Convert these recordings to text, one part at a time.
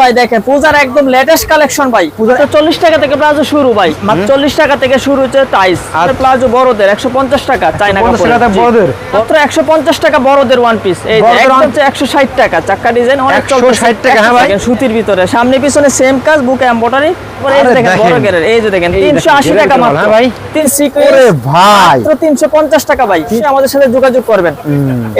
ভাই দেখেন পূজার একদম লেটেস্ট কালেকশন ভাই। পূজার চল্লিশ টাকা থেকে প্লাজো শুরু ভাই। চল্লিশ টাকা থেকে শুরু হচ্ছে টাইস আচ্ছা। প্লাজো বড়দের একশো পঞ্চাশ টাকা চাইনা 150 কাপড় টাকা বড়দের? মাত্র একশো পঞ্চাশ টাকা বড়দের ওয়ান পিস এই হচ্ছে একশো ষাট টাকা চাক্কা ডিজাইন অনেক 160 টাকা, হ্যাঁ ভাই? সুতির ভিতরে সামনে পিছনে সেম কাজ বুকে এম্বয়ডারি এই যে দেখেন তিনশো আশি টাকা মাত্র। হ্যাঁ ভাই? ভাই। তিনশো পঞ্চাশ টাকা ভাই। আমাদের সাথে যোগাযোগ করবেন।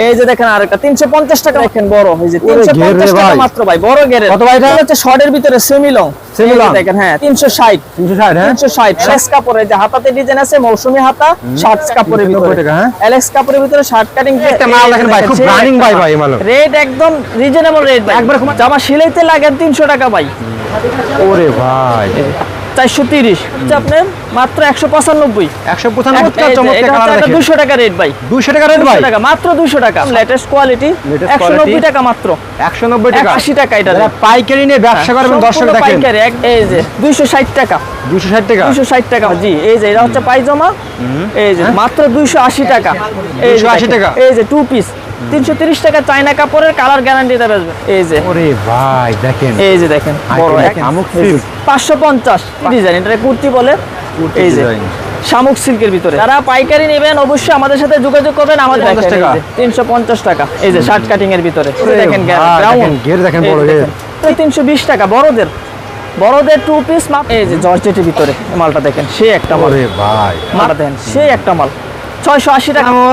এই যে দেখেন আরেকটা তিনশো পঞ্চাশ টাকা। দেখেন বড় এই যে তিনশো পঞ্চাশ টাকা মাত্র ভাই বড় গেরের। কত ভাই এটা? হচ্ছে শর্টের ভিতরে সেমি লং সেমি লং দেখেন হ্যাঁ তিনশো ষাট। তিনশো ষাট হ্যাঁ? তিনশো ষাট। এলেক্স কাপড়ের যে হাতাতে ডিজাইন আছে মৌসুমী হাতা শার্ট কাপড়ের ভিতরে। হ্যাঁ? এলেক্স কাপড়ের ভিতরে শার্ট কাটিং একটা মাল দেখেন ভাই, খুব ভাই ভাই মাল। রেট একদম রিজনেবল রেট ভাই। একবার জামা সিলাইতে লাগেন তিনশো টাকা ভাই। ওরে ভাই। চারশো তিরিশ। আপনার মাত্র একশো পঁচানব্বই। একশো পঁচানব্বই টাকা চমৎকার কালার দেখেন। দুশো টাকা রেট ভাই। দুইশো টাকা রেট ভাই? টাকা মাত্র দুশো টাকা। লেটেস্ট কোয়ালিটি একশো নব্বই টাকা মাত্র। একশো নব্বই টাকা। আশি টাকা এটা পাইকারি নিয়ে ব্যবসা করবেন দর্শক পাইকারি, এই যে দুইশো ষাট টাকা। দুশো ষাট টাকা। দুইশো ষাট টাকা জি এই যে এটা হচ্ছে পায়জামা। এই যে মাত্র দুইশো আশি টাকা। এই যে 280 টাকা। এই যে টু পিস তিনশো তিরিশ টাকা চাইনা কাপড়ের কালার গ্যারান্টি দেবে এই যে। ওরে ভাই দেখেন। এই যে দেখেন বড় এই 550 ডিজাইন এটা কুর্তি বলে? কুর্তি এই যে শামুক সিল্কের ভিতরে। যারা পাইকারি নেবেন অবশ্যই আমাদের সাথে যোগাযোগ করবেন আমাদের 50 টাকা। তিনশো পঞ্চাশ টাকা। এই যে শার্ট কাটিং এর ভিতরে। দেখেন। দেখেন। তিনশো বিশ টাকা বড়দের। বড়দের টু পিস মাপ এই যে জর্জেটের ভিতরে মালটা দেখেন সে একটা মাল। ভাই। মালটা দেখেন সে একটা মাল। ছয়শো আশি টাকা। আসসালামু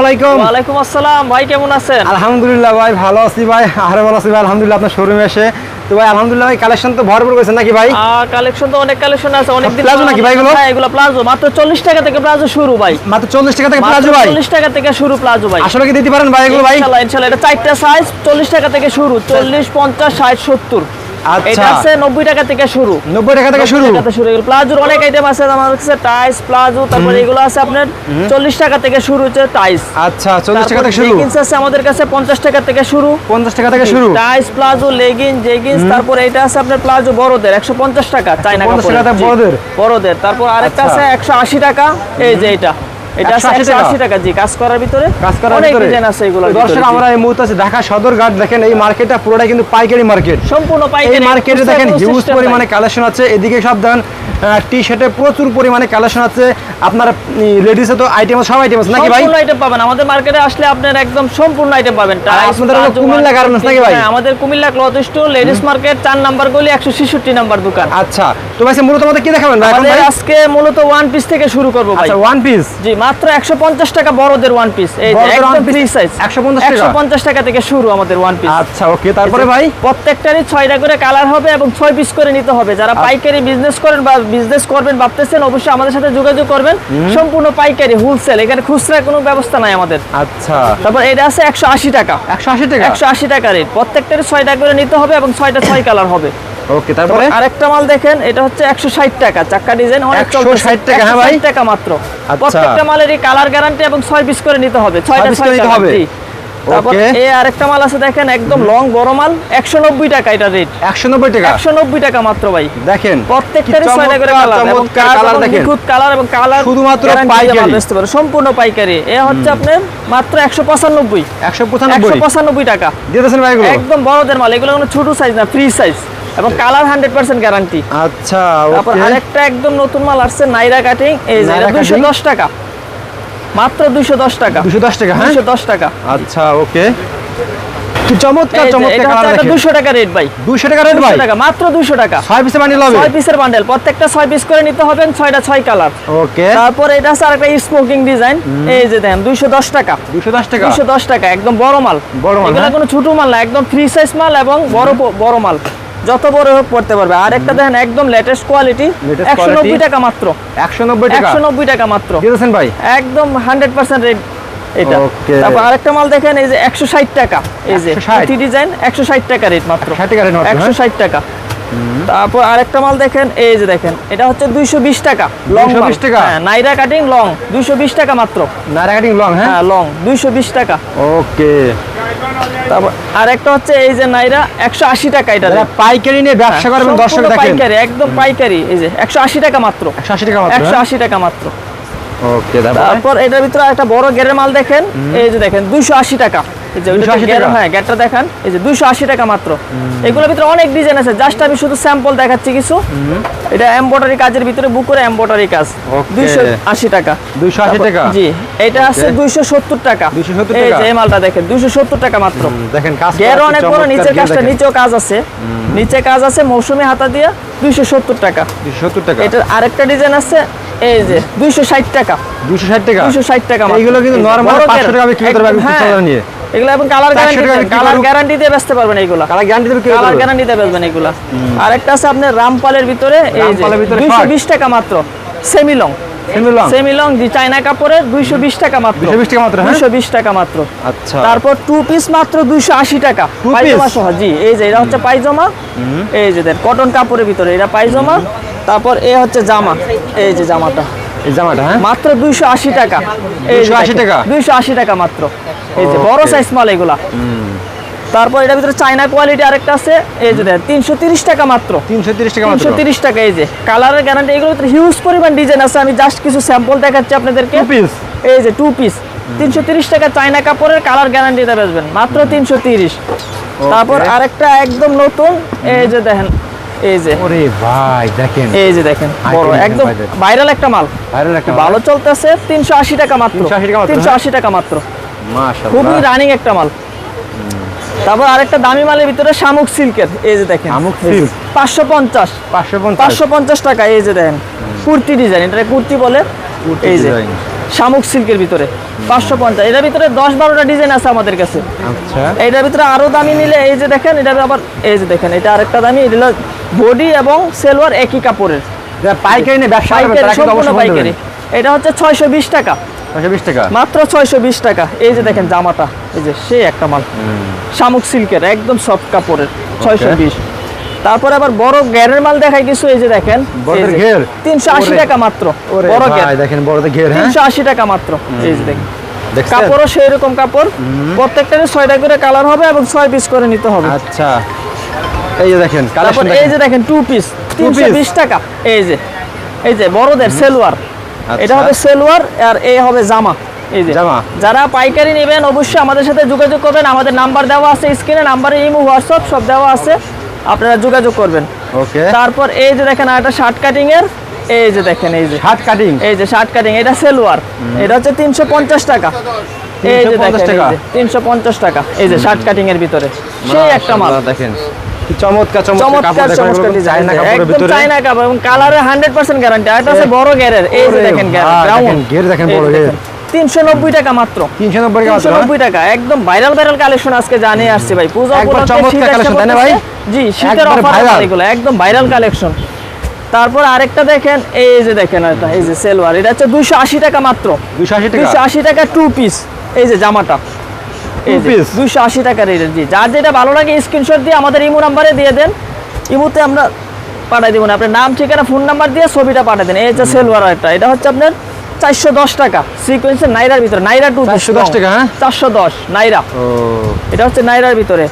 আলাইকুম। আসসালাম। ভাই কেমন আছেন? আলহামদুলিল্লাহ ভাই ভালো আছি ভাই। আরে ভালো আছি ভাই আলহামদুলিল্লাহ আপনার শোরুমে এসে। তো ভাই আলহামদুলিল্লাহ ভাই কালেকশন তো ভরপুর করেছেন নাকি ভাই? কালেকশন তো অনেক কালেকশন আছে অনেক দিন প্লাজো নাকি ভাই এগুলো? হ্যাঁ এগুলো প্লাজো। মাত্র চল্লিশ টাকা থেকে প্লাজো শুরু ভাই। মাত্র চল্লিশ টাকা থেকে প্লাজো ভাই? চল্লিশ টাকা থেকে শুরু প্লাজো ভাই। আসলে কি দিতে পারেন ভাই এগুলো ভাই। এটা চারটা সাইজ চল্লিশ টাকা থেকে শুরু চল্লিশ পঞ্চাশ ষাট সত্তর। আচ্ছা। এটা আছে নব্বই টাকা থেকে শুরু। নব্বই টাকা থেকে শুরু? টাকা শুরু। এগুলো প্লাজোর অনেক আইটেম আছে আমার কাছে টাইস প্লাজো তারপরে এগুলো আছে আপনার চল্লিশ টাকা থেকে শুরু হচ্ছে টাইস আচ্ছা চল্লিশ টাকা থেকে শুরু? লেগিংস আছে আমাদের কাছে পঞ্চাশ টাকা থেকে শুরু। পঞ্চাশ টাকা থেকে শুরু? টাইস প্লাজো লেগিং জেগিংস তারপরে এটা আছে আপনার প্লাজো বড়দের একশো পঞ্চাশ টাকা চাইনা 50 টাকা বড়দের? বড়দের। তারপর আরেকটা আচ্ছা। আছে একশো আশি টাকা এই যে এটা। এটা 180 টাকা। জি কাজ করার ভিতরে কাজ করার ভিতরে ডিজাইন আছে এগুলো দর্শক আমরা এই মুহূর্তে ঢাকা সদর দেখেন এই মার্কেটটা পুরোটাই কিন্তু পাইকারি মার্কেট। সম্পূর্ণ এই মার্কেটে দেখেন হিউজ পরিমাণে কালেকশন আছে। এদিকে সব দেখেন টি শার্টে প্রচুর পরিমাণে কালেকশন আছে। আপনার লেডিসে তো আইটেম সব আইটেম আছে নাকি ভাই? সম্পূর্ণ আইটেম পাবেন। আমাদের মার্কেটে আসলে আপনার একদম সম্পূর্ণ আইটেম পাবেন। আপনাদের কুমিল্লা গার্মেন্টস নাকি ভাই? হ্যাঁ, আমাদের Cumilla cloth store ladies market চার নাম্বার গলি একশো ছেষট্টি নাম্বার দোকান। আচ্ছা তো ভাই মূলত আমাদের কি দেখাবেন ভাই? আজকে মূলত ওয়ান পিস থেকে শুরু করব ভাই। আচ্ছা ওয়ান পিস জি মাত্র একশো পঞ্চাশ টাকা বড়দের ওয়ান পিস এই একদম ফ্রি সাইজ 150 টাকা? একশো থেকে শুরু আমাদের ওয়ান পিস আচ্ছা ওকে তারপরে ভাই? প্রত্যেকটারই ছয়টা করে কালার হবে এবং ছয় পিস করে নিতে হবে। যারা পাইকারি বিজনেস করেন বা বিজনেস করবেন ভাবতেছেন অবশ্যই আমাদের সাথে যোগাযোগ করবেন। সম্পূর্ণ পাইকারি হোলসেল এখানে খুচরা কোনো ব্যবস্থা নাই আমাদের। আচ্ছা। তারপর এটা আছে একশো আশি টাকা। একশো আশি টাকা? একশো আশি টাকা রেট প্রত্যেকটারই ছয়টা করে নিতে হবে এবং ছয়টা ছয় কালার হবে। ওকে তারপরে? আরেকটা মাল দেখেন এটা হচ্ছে একশো ষাট টাকা। চাক্কা ডিজাইন অনেক 160 টাকা, হ্যাঁ ভাই? 160 টাকা মাত্র। আচ্ছা। প্রত্যেকটা মালেরই কালার গ্যারান্টি এবং পিস করে নিতে হবে। ছয়টা piece ছয় করে নিতে হবে? তারপর এই আরেকটা মাল আছে দেখেন একদম লং বড় মাল একশো নব্বই টাকা এটা রেট একশো নব্বই টাকা? একশো নব্বই টাকা মাত্র ভাই। দেখেন প্রত্যেকটারই করে কালার এবং কালার দেখেন। কালার এবং কালার শুধুমাত্র পাইকারি। বেচতে পারো সম্পূর্ণ পাইকারি। এ হচ্ছে আপনার মাত্র একশো পঁচানব্বই। একশো একশো পঁচানব্বই পঁচানব্বই টাকা। দিয়ে দিয়েছেন ভাই এগুলো? একদম বড়দের মাল এগুলো কোনো ছোট সাইজ না ফ্রি সাইজ এবং কালার হান্ড্রেড পার্সেন্ট গ্যারান্টি আচ্ছা তারপর আরেকটা একদম নতুন মাল আসছে নাইরা কাটিং এই যে নাইরা দুইশো cutting? দশ টাকা। মাত্র দুইশো দশ টাকা। দুশো দশ টাকা হ্যাঁ? দুইশো দশ টাকা। আচ্ছা ওকে চমৎকার চমৎকার কালার হচ্ছে দেখেন। দুইশো টাকা রেট ভাই। দুশো টাকা রেট ভাই? 200 টাকা মাত্র দুইশো টাকা। ছয় পিসে বানিয়ে হবে? ছয় পিসের বান্ডেল প্রত্যেকটা ছয় পিস করে নিতে হবে ছয়টা ছয় কালার ওকে তারপর এটা আছে আরেকটা স্মোকিং ডিজাইন এই যে দুইশো দশ টাকা। দুশো দশ টাকা? দুইশো দশ টাকা একদম বড় মাল। বড় মাল, এগুলো হ্যাঁ? কোনো ছোট মাল না একদম ফ্রি সাইজ মাল এবং বড় বড় মাল। যত বড় হোক পড়তে পারবে। আর একটা দেখেন একদম লেটেস্ট কোয়ালিটি Latest একশো নব্বই quality। টাকা মাত্র। একশো নব্বই টাকা? একশো নব্বই টাকা মাত্র। দিয়েছেন ভাই? একদম হান্ড্রেড পার্সেন্ট রেট এটা। তারপর আরেকটা মাল দেখেন এই যে টাকা। এই যে 160 ডিজাইন একশো ষাট টাকা রেট মাত্র। 160 টাকা মাত্র, হ্যাঁ? টাকা। তারপর আরেকটা মাল দেখেন এই যে দেখেন এটা হচ্ছে দুইশো বিশ টাকা লং 220 টাকা? হ্যাঁ নাইরা কাটিং লং দুইশো বিশ টাকা মাত্র। নাইরা কাটিং লং হ্যাঁ? হ্যাঁ লং দুইশো বিশ টাকা। ওকে তারপর আরেকটা হচ্ছে এই যে নাইরা একশো আশি টাকা এটা পাইকারি নিয়ে ব্যবসা করবেন দর্শক সম্পূর্ণ পাইকারি একদম পাইকারি এই যে একশো আশি টাকা মাত্র। একশো আশি টাকা মাত্র হ্যাঁ? একশো আশি টাকা মাত্র। ওকে তারপর? তারপর এটার ভিতরে একটা বড় গেরের মাল দেখেন এই যে দেখেন দুইশো আশি টাকা। যে ওইটা 280 গের- টাকা? হ্যাঁ গেটটা দেখান। এই যে দুইশো আশি টাকা মাত্র। এগুলোর ভিতরে অনেক ডিজাইন আছে। জাস্ট আমি শুধু স্যাম্পল দেখাচ্ছি কিছু। এটা এমব্রয়ডারি কাজের ভিতরে বুক করে এমব্রয়ডারি কাজ। দুইশো আশি টাকা। 280 টাকা? জি এটা আছে দুইশো সত্তর টাকা। এই যে মালটা দেখেন দুইশো সত্তর টাকা মাত্র। দেখেন গের অনেক বড় নিচের কাজটা নিচে নিচেও কাজ আছে। নিচে কাজ আছে মৌসুমি হাতা দিয়া দুইশো সত্তর টাকা। সত্তর টাকা? এটার আরেকটা ডিজাইন আছে এই যে দুইশো ষাট টাকা। দুশো ষাট টাকা? দুইশো ষাট টাকা মাত্র। এইগুলো কিন্তু এই যে, normal বড় 500 টাকা বিক্রি করতে পারবে, 500 নিয়ে। এগুলো এবং কালার গ্যারান্টি কালার গ্যারান্টি দিয়ে বেচতে পারবেন এইগুলা কালার গ্যারান্টি কি কালার গ্যারান্টি দিয়ে বেচবেন এইগুলা আরেকটা আছে আপনার রামপালের ভিতরে এই যে রামপালের ভিতরে দুইশো short। বিশ টাকা মাত্র semi long. Semi long. Semi long জি চায়না কাপড়ের দুইশো বিশ টাকা মাত্র। 220 টাকা মাত্র, হ্যাঁ? বিশ টাকা মাত্র। আচ্ছা। তারপর টু পিস মাত্র দুইশো আশি টাকা। পায়জামা সহ জি এই যে এটা হচ্ছে পায়জামা। এই যে দেন কটন কাপড়ের ভিতরে এটা পায়জামা। তারপর এ হচ্ছে জামা এই যে জামাটা। এই জামাটা হ্যাঁ? মাত্র দুইশো আশি টাকা। 280 টাকা? টাকা মাত্র। এই যে বড় সাইজ মাল এগুলা। তারপর এটার ভিতরে চাইনা কোয়ালিটি আরেকটা আছে। এই যে তিনশো তিরিশ টাকা মাত্র। তিনশো তিরিশ টাকা মাত্র। টাকা এই যে। কালারের গ্যারান্টি এগুলোর ভিতরে হিউজ পরিমাণ ডিজাইন আছে। আমি জাস্ট কিছু স্যাম্পল দেখাচ্ছি আপনাদেরকে। Two এই যে টু পিস তিনশো তিরিশ টাকা চাইনা কাপড়ের কালার গ্যারান্টিতে বেচবেন। মাত্র তিনশো তিরিশ। তারপর আরেকটা একদম নতুন। এই যে দেখেন এই যে। ওরে ভাই দেখেন। এই যে দেখেন বড় একদম ভাইরাল একটা মাল। ভাইরাল একটা ভালো চলতেছে টাকা মাত্র। 380 টাকা মাত্র, তিনশো হ্যাঁ? মাশাআল্লাহ। খুবই রানিং একটা মাল। তারপর আরেকটা দামি মালের ভিতরে শামুক সিল্কের। এই যে দেখেন শামুক পঞ্চাশ। পাঁচশো পাঁচশো পঞ্চাশ টাকা এই যে দেখেন। কুর্তি ডিজাইন এটা কুর্তি বলে। এই যে। শামুক সিল্কের ভিতরে পাঁচশো পঞ্চাশ। এটার ভিতরে দশ বারোটা ডিজাইন আছে আমাদের কাছে। আচ্ছা। এইটার ভিতরে আরও দামি নিলে এই যে দেখেন এটা আবার এই যে দেখেন এটা আরেকটা দামি এটা বডি এবং সেলোয়ার একই কাপড়ের। পাইকারি পাইকারি এটা হচ্ছে ছয়শো বিশ টাকা। ছয়শো বিশ টাকা? মাত্র ছয়শো বিশ টাকা। এই যে দেখেন জামাটা এই যে সেই একটা মাল। শামুক সিল্কের একদম সফট কাপড়ের ছয়শো বিশ। তারপর আবার বড় গ্যারের মাল দেখাই কিছু এই যে দেখেন বড়দের ঘের? তিনশো আশি টাকা মাত্র বড় ঘের। দেখেন বড়দের ঘের হ্যাঁ? তিনশো আশি টাকা মাত্র এই যে দেখেন। কাপড়ও সেই রকম কাপড় প্রত্যেকটারই ছয়টা করে কালার হবে এবং ছয় পিস করে নিতে হবে। আচ্ছা। এই যে দেখেন তারপর এই যে দেখেন। টু পিস তিনশো বিশ টাকা এই যে এই যে বড়দের সেলোয়ার। এটা হবে সেলোয়ার আর এই হবে জামা এই যে। যারা পাইকারি নেবেন অবশ্যই আমাদের সাথে যোগাযোগ করবেন। আমাদের নাম্বার দেওয়া আছে স্ক্রিনে নাম্বারে ইমো হোয়াটসঅ্যাপ সব দেওয়া আছে। আপনারা যোগাযোগ করবেন। ওকে। তারপর এই যে দেখেন একটা শার্ট কাটিং এর এই যে দেখেন এই যে। শার্ট কাটিং এই যে শার্ট কাটিং এটা সেলওয়ার এটা হচ্ছে 350 টাকা। এই যে দেখেন 350 টাকা? এই যে শার্ট কাটিং এর ভিতরে। সেই একটা মাল। দেখেন। চমৎকার চমৎকার চমৎকার ডিজাইন একদম চাইনা কাপড় এবং কালারে 100% গ্যারান্টি এটা আছে বড় গ্যারের এই যে দেখেন গ্যারান্টি ব্রাউন গের দেখেন বড় গের টাকা তারপর আরেকটা দেখেন এই যে দেখেন টাকা মাত্র। টাকা? টু পিস এই যে জামাটা। দুইশো আশি টাকা জি। যার যেটা ভালো লাগে স্ক্রিনশট দিয়ে আমাদের ইমো নাম্বারে দিয়ে দেন। ইমুতে আমরা পাঠাই দেবো না। আপনার নাম ঠিকানা ফোন নাম্বার দিয়ে ছবিটা পাঠিয়ে দেন। এই হচ্ছে সেলওয়ার একটা এটা হচ্ছে আপনার চারশো দশ টাকা। সিকোয়েন্সের নাইরার ভিতরে নাইরা টু 410 টাকা, হ্যাঁ? চারশো দশ নাইরা। ও। এটা হচ্ছে নাইরার ভিতরে।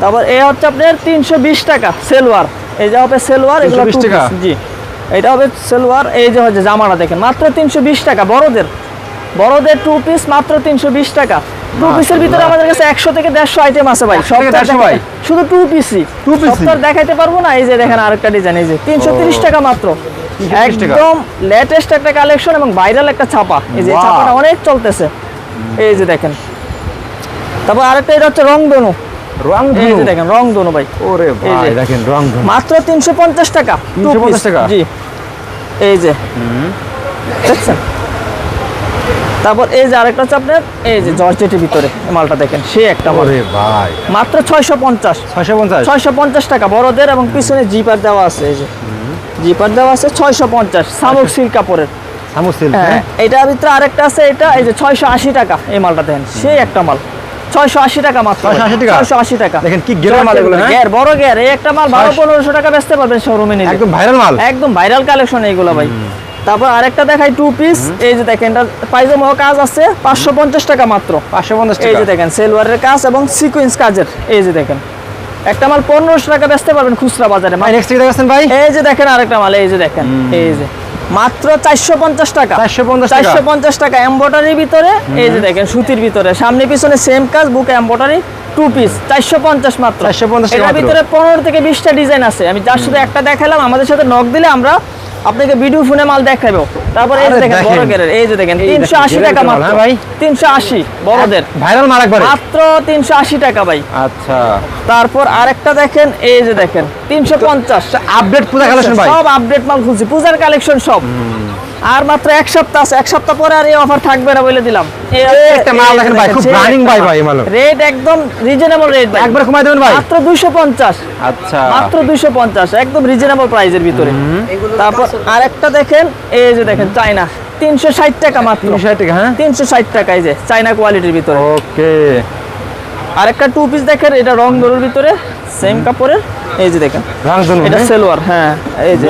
তারপর এ হচ্ছে আপনার তিনশো বিশ টাকা সেলওয়ার এই যে হবে সেলওয়ার এগুলো 320 টাকা? জি। এটা হবে সেলওয়ার এই যে হচ্ছে জামাটা দেখেন মাত্র তিনশো বিশ টাকা বড়দের। বড়দের টু পিস মাত্র তিনশো বিশ টাকা। টু পিসের ভিতরে আমাদের কাছে একশো থেকে দেড়শো আইটেম আছে ভাই। 100 সব 150 ভাই? শুধু টু? সপ্তাহ দেখাইতে পারব না এই যে দেখেন আরেকটা ডিজাইন এই যে তিনশো তিরিশ টাকা মাত্র। 330 টাকা? একদম লেটেস্ট একটা কালেকশন এবং ভাইরাল একটা ছাপা। এই যে ছাপাটা অনেক চলতেছে। এই যে দেখেন। তারপর আরেকটা এটা হচ্ছে রং এই যে দেখেন রংধনু ভাই। ওরে ভাই দেখেন রং ধনু। মাত্র টাকা 350 টাকা? জি। এই যে। দেখছেন? তারপর এই যে আরেকটা হচ্ছে আপনার এই যে জর্জেটের ভিতরে এই মালটা দেখেন সে একটা ওরে ভাই। মাত্র ছয়শো পঞ্চাশ। ছয়শো পঞ্চাশ? ছয়শো পঞ্চাশ টাকা বড়দের এবং পিছনে জিপার দেওয়া আছে এই যে। জিপার দেওয়া আছে ছয়শো পঞ্চাশ শামুক সিল্ক কাপড়ের। সামুসিল হ্যাঁ এটার ভিতরে আরেকটা আছে এটা এই যে ছয়শো আশি টাকা এই মালটা দেখেন সেই একটা মাল। ছয়শো আশি টাকা মাত্র। ছয়শো আশি টাকা? দেখেন কি গেরের মাল এগুলো, হ্যাঁ? গের বড় গের এই একটা মাল বারো পনেরোশো টাকা বেচতে পারবেন শোরুমে নিলে। একদম ভাইরাল মাল। একদম ভাইরাল কালেকশন এইগুলো ভাই। তারপর আরেকটা দেখাই টু পিস এই যে দেখেন এটা পাইজামা কাজ আছে পাঁচশো পঞ্চাশ টাকা মাত্র। পাঁচশো পঞ্চাশ এই যে দেখেন সেলওয়ারের কাজ এবং সিকোয়েন্স কাজের এই যে দেখেন। একটা মাল পনেরোশো টাকা বেচতে পারবেন খুচরা বাজারে। ভাই নেক্সট কি ভাই? এই যে দেখেন আরেকটা মাল এই যে দেখেন এই যে। মাত্র চারশো পঞ্চাশ টাকা। 450 টাকা। চারশো পঞ্চাশ টাকা এম্বয়ডারির ভিতরে এই যে দেখেন সুতির ভিতরে। সামনে পিছনে সেম কাজ বুক এম্বয়ডারি টু পিস চারশো পঞ্চাশ মাত্র। 450 পঞ্চাশ এটার ভিতরে পনেরো থেকে বিশটা ডিজাইন আছে। আমি যার সাথে একটা দেখালাম আমাদের সাথে নখ দিলে আমরা আপনাকে ভিডিও ফোনে মাল দেখাবো। তারপর এই দেখেন বড়। গেরের এই যে দেখেন এই দেখেন, তিনশো আশি গেরের টাকা মাল, মাত্র হ্যাঁ ভাই? তিনশো আশি বড়দের। ভাইরাল মাল একবারে। মাত্র তিনশো আশি টাকা ভাই। আচ্ছা। তারপর আরেকটা দেখেন এই যে দেখেন তিনশো পঞ্চাশ। আপডেট পূজা কালেকশন ভাই। সব আপডেট মাল খুলছি পূজার কালেকশন সব। আর মাত্র এক সপ্তাহ আছে। এক সপ্তাহ পরে আর এই অফার থাকবে না বলে দিলাম। একটা মাল দেখেন ভাই, খুব running ভাই ভাই মাল। রেট একদম রিজনেবল রেট ভাই। একবারে কমাই দেবেন ভাই। মাত্র দুইশো পঞ্চাশ। আচ্ছা। মাত্র দুইশো পঞ্চাশ একদম রিজনেবল প্রাইসের ভিতরে। তারপর আরেকটা দেখেন এই যে দেখেন তিনশো ষাট টাকা মাত্র। তিনশো ষাট টাকা হ্যাঁ? তিনশো ষাট টাকা এই যে চাইনা কোয়ালিটির ভিতরে। ওকে আরেকটা টু পিস দেখেন এটা রং দড়ির ভিতরে সেম কাপড়ের। এই যে দেখেন। রামধনু এটা সেলোয়ার হ্যাঁ এই যে।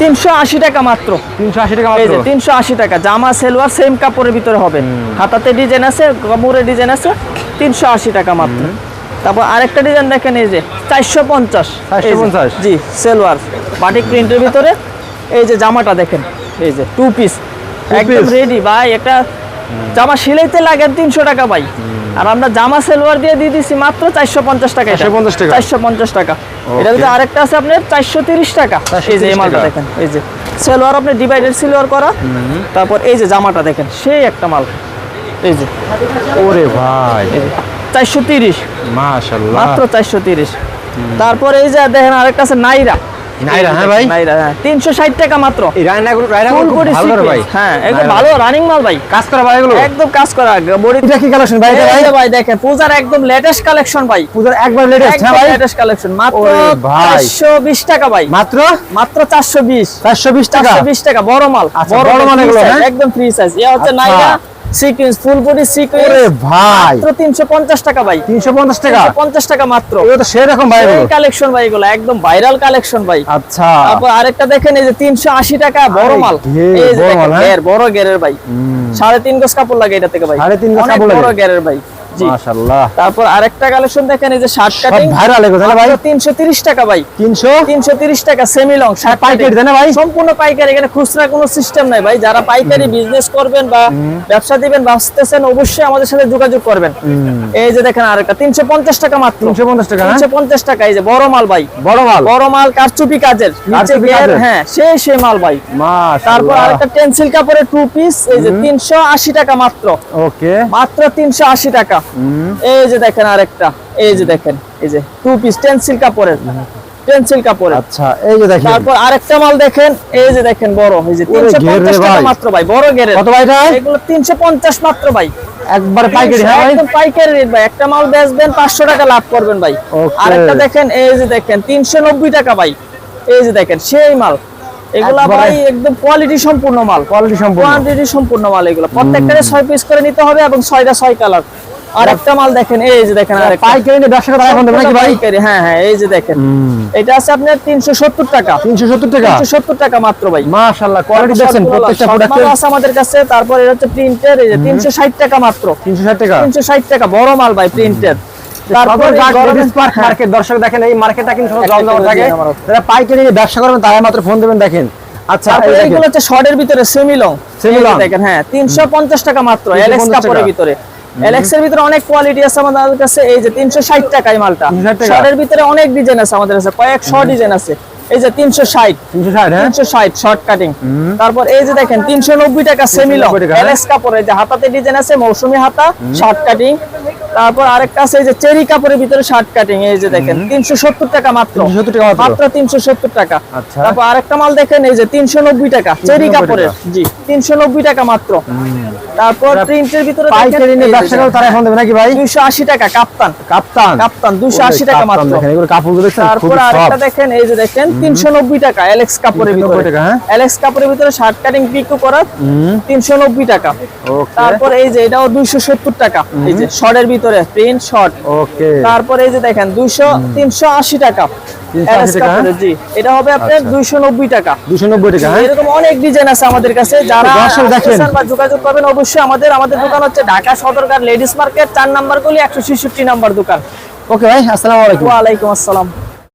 তিনশো আশি টাকা মাত্র। তিনশো আশি টাকা এই যে তিনশো আশি টাকা। জামা সেলোয়ার সেম কাপড়ের ভিতরে হবে। হাতাতে ডিজাইন আছে কাপড়ের ডিজাইন আছে তিনশো আশি টাকা মাত্র। তারপর আরেকটা ডিজাইন দেখেন এই যে চারশো পঞ্চাশ। 450 জি সেলোয়ার। বাটিক প্রিন্টের ভিতরে এই যে জামাটা দেখেন এই যে টু পিস একদম রেডি ভাই একটা জামা সিলাইতে লাগেন তিনশো টাকা ভাই। আর আমরা জামা সেলোয়ার দিয়ে দিয়ে দিচ্ছি মাত্র চারশো পঞ্চাশ টাকা 450 টাকা। চারশো পঞ্চাশ টাকা। এটা যদি আরেকটা আছে আপনার চারশো তিরিশ টাকা। এই যে এই মালটা দেখেন এই যে। সেলোয়ার আপনি ডিভাইডেড সেলোয়ার করা তারপর এই যে জামাটা দেখেন সেই একটা মাল। এই যে। ওরে ভাই। চারশো তিরিশ। মাত্র চারশো তিরিশ। তারপর এই যে দেখেন আরেকটা আছে নাইরা। নাইরা, হ্যাঁ ভাই? নাইরা হ্যাঁ। টাকা মাত্র। এই ভালো করে ভাই। হ্যাঁ একদম ভালো রানিং মাল ভাই। কাজ করা ভাই এগুলো? একদম কাজ করা। বডি এটা কি কালেকশন ভাই ভাই? ভাই দেখেন পূজার একদম লেটেস্ট কালেকশন ভাই। পূজার একবার লেটেস্ট হ্যাঁ ভাই? লেটেস্ট কালেকশন মাত্র ওরে ভাই। চারশো বিশ টাকা ভাই। মাত্র? মাত্র চারশো বিশ। চারশো বিশ টাকা? চারশো বিশ টাকা বড় মাল। আচ্ছা, বড় মাল এগুলো? একদম ফ্রি সাইজ এ হচ্ছে আচ্ছা। নাইরা। সিকুয়েন্স ফুল বডি ওরে আরে ভাই। মাত্র তিনশো পঞ্চাশ টাকা ভাই। তিনশো পঞ্চাশ টাকা? পঞ্চাশ টাকা মাত্র। এটা তো সেরকম ভাই এই কালেকশন ভাই এগুলো একদম ভাইরাল কালেকশন ভাই। আচ্ছা। তারপর আরেকটা দেখেন এই যে তিনশো আশি টাকা বড় মাল। এই যে বড় মাল, হ্যাঁ? বড় গেরের ভাই। সাড়ে তিন গজ কাপড় লাগে এটা থেকে ভাই। সাড়ে তিন গজ কাপড় লাগে? বড় গেরের ভাই। জি। তারপর আরেকটা কালেকশন দেখেন এই যে শার্ট কাটিং ভাইরাল তাই ভাই? তিনশো তিরিশ টাকা ভাই। তিনশো? তিনশো তিরিশ টাকা সেমি লং শার্ট পাইকারি তাই ভাই? সম্পূর্ণ পাইকারি এখানে খুচরা কোনো সিস্টেম নাই ভাই। যারা পাইকারি বিজনেস করবেন বা ব্যবসা দিবেন ভাবতেছেন অবশ্যই আমাদের সাথে যোগাযোগ করবেন। এই যে দেখেন আরেকটা তিনশো পঞ্চাশ টাকা মাত্র। তিনশো পঞ্চাশ টাকা হ্যাঁ? তিনশো পঞ্চাশ টাকা এই যে বড় মাল ভাই। বড় মাল? বড় মাল কারচুপি কাজের? হ্যাঁ সেই সেই মাল ভাই। তারপর আরেকটা টেন্সিল কাপড়ের টু পিস এই যে তিনশো আশি টাকা মাত্র। ওকে। মাত্র তিনশো আশি টাকা। এই যে দেখেন আরেকটা এই যে দেখেন এই যে টু পিস টেন্সিল কাপড়ের টেন্সিল কাপড়ের। আচ্ছা এই যে দেখেন। তারপর আরেকটা মাল দেখেন এই যে দেখেন বড় এই যে ওরে তিনশো ঘের রে পঞ্চাশ টাকা মাত্র ভাই বড় গেরের কত ভাই এটা? এগুলো তিনশো পঞ্চাশ মাত্র ভাই। একবারে পাইকারি হ্যাঁ ভাই? একদম পাইকারি রেট ভাই একটা মাল বেচবেন পাঁচশো টাকা লাভ করবেন ভাই. আরেকটা দেখেন এই যে দেখেন তিনশো নব্বই টাকা ভাই। এই যে দেখেন সেই মাল। এগুলা ভাই একদম কোয়ালিটি সম্পূর্ণ মাল। কোয়ালিটি সম্পূর্ণ। কোয়ান্টিটি সম্পূর্ণ মাল এগুলো। প্রত্যেকটারে ছয় পিস করে নিতে হবে এবং ছয়টা ছয় কালার আর একটা মাল দেখেন এই যে দেখেন পাইকারি নিয়ে ব্যবসা করা এখন দেবে নাকি পাইকারি হ্যাঁ হ্যাঁ এই যে দেখেন। এটা আছে আপনার তিনশো সত্তর টাকা। তিনশো সত্তর টাকা? তিনশো সত্তর টাকা মাত্র ভাই। কোয়ালিটি দেখছেন প্রত্যেকটা মালও আছে আমাদের কাছে তারপর এটা হচ্ছে প্রিন্টের এই যে তিনশো ষাট টাকা মাত্র। তিনশো ষাট টাকা? তিনশো ষাট টাকা বড় মাল ভাই প্রিন্টের দর্শক দেখেন এই মার্কেটটা কিন্তু সব একটা জমজমা করে থাকে। যারা পাইকারি ব্যবসা করবেন তারা মাত্র ফোন দেবেন দেখেন। আচ্ছা এইগুলো হচ্ছে শর্টের ভিতরে সেমি লং Semi long। দেখেন হ্যাঁ তিনশো পঞ্চাশ টাকা মাত্র 350 এলএক্স কাপড়ের ভিতরে। এলএক্স এর ভিতরে অনেক কোয়ালিটি আছে আমাদের কাছে। এই যে তিনশো ষাট টাকায় মালটা। 360 শর্টের ভিতরে অনেক ডিজাইন আছে আমাদের কাছে। কয়েক শর্ট ডিজাইন আছে। এই যে তিনশো ষাট। তিনশো ষাট হ্যাঁ? তিনশো ষাট শর্ট কাটিং তারপর এই যে দেখেন তিনশো নব্বই টাকা সেমি লং 390। এলএক্স কাপড়ের যে হাতাতে ডিজাইন আছে মৌসুমী হাতা শর্ট কাটিং তারপর আরেকটা আছে এই যে চেরি কাপড়ের ভিতরে শর্ট কাটিং এই যে দেখেন তিনশো সত্তর টাকা মাত্র। 370 টাকা মাত্র। মাত্র তিনশো সত্তর টাকা। আচ্ছা। তারপর আরেকটা মাল দেখেন এই যে তিনশো নব্বই টাকা চেরি কাপড়ের। জি তিনশো নব্বই টাকা মাত্র। তারপর প্রিন্টের ভিতরে পাইকারি নিয়ে ব্যবসা করে তারা এখন দেবে নাকি ভাই? দুইশো আশি টাকা কাপ্তান। কাপ্তান। কাপ্তান দুইশো আশি ওরে টাকা মাত্র। দেখেন এগুলো তারপর আরেকটা দেখেন এই যে দেখেন তিনশো নব্বই টাকা এলেক্স কাপড়ের ভিতরে। টাকা, হ্যাঁ? এলেক্স কাপড়ের ভিতরে শার্ট কাটিং পিকো করা তিনশো নব্বই টাকা। তারপর এই যে এটাও দুইশো সত্তর টাকা। এই যে শর্টের ভিতরে। প্রিন্ট শর্ট ওকে তারপরে এই যে দেখেন দুইশো তিনশো আশি টাকা। 380 টাকা, হ্যাঁ? জি। এটা হবে আপনার দুইশো নব্বই টাকা। হ্যাঁ? এরকম অনেক ডিজাইন আছে আমাদের কাছে। যারা বা যোগাযোগ করবেন অবশ্যই আমাদের আমাদের দোকান হচ্ছে ঢাকা সদরঘাট লেডিস মার্কেট চার নাম্বার গলি একশো ছেষট্টি নাম্বার দোকান। ওকে ভাই আসসালামু আলাইকুম। আসসালাম।